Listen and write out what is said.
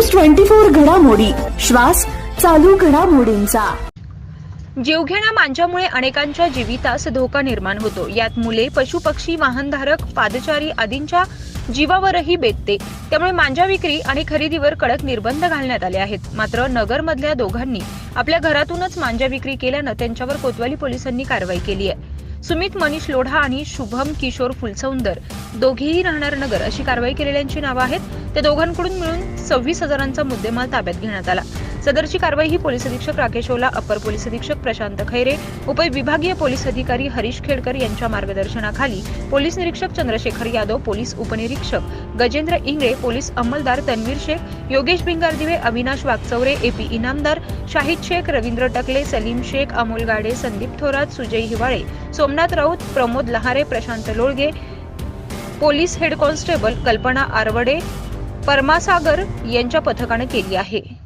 Twenty four घडामोडी. श्वास चालू घडामोडींचा. जीवघेणा मांजामुळे अनेकांच्या जीवितास धोका निर्माण होतो. यात मुले पशुपक्षी वाहनधारक पादचारी आदींच्या जीवावरही बेतते. त्यामुळे मांजा विक्री आणि खरेदीवर कडक निर्बंध घालण्यात आले आहेत. मात्र नगरमधल्या दोघांनी आपल्या घरातूनच मांजा विक्री केल्यानं त्यांच्यावर कोतवाली पोलिसांनी कारवाई केली आहे. सुमित मनीष लोढा आणि शुभम किशोर फुलसौंदर दोघेही राहणार नगर अशी कारवाई केलेल्यांची नावं आहेत. त्या दोघांकडून मिळून सव्वीस हजारांचा मुद्देमाल ताब्यात घेण्यात आला. सदरची कारवाई ही पोलीस अधीक्षक राकेश ओला अपर पोलीस अधीक्षक प्रशांत खैरे उपविभागीय पोलीस अधिकारी हरीश खेडकर यांच्या मार्गदर्शनाखाली पोलीस निरीक्षक चंद्रशेखर यादव पोलीस उपनिरीक्षक Gajendra Ingale police अंमलदार Tanveer Shaikh Yogesh Bhingardive Avinash Wagchaure AP Inamdar Shahid Shaikh Ravindra Takale Salim Shaikh Amol Gade Sandeep Thorat Sujay Hiwale Somnath Raut Pramod Lahare Prashant Lolge police head constable Kalpana Aravade परमासागर यांच्या पथकानं केली आहे.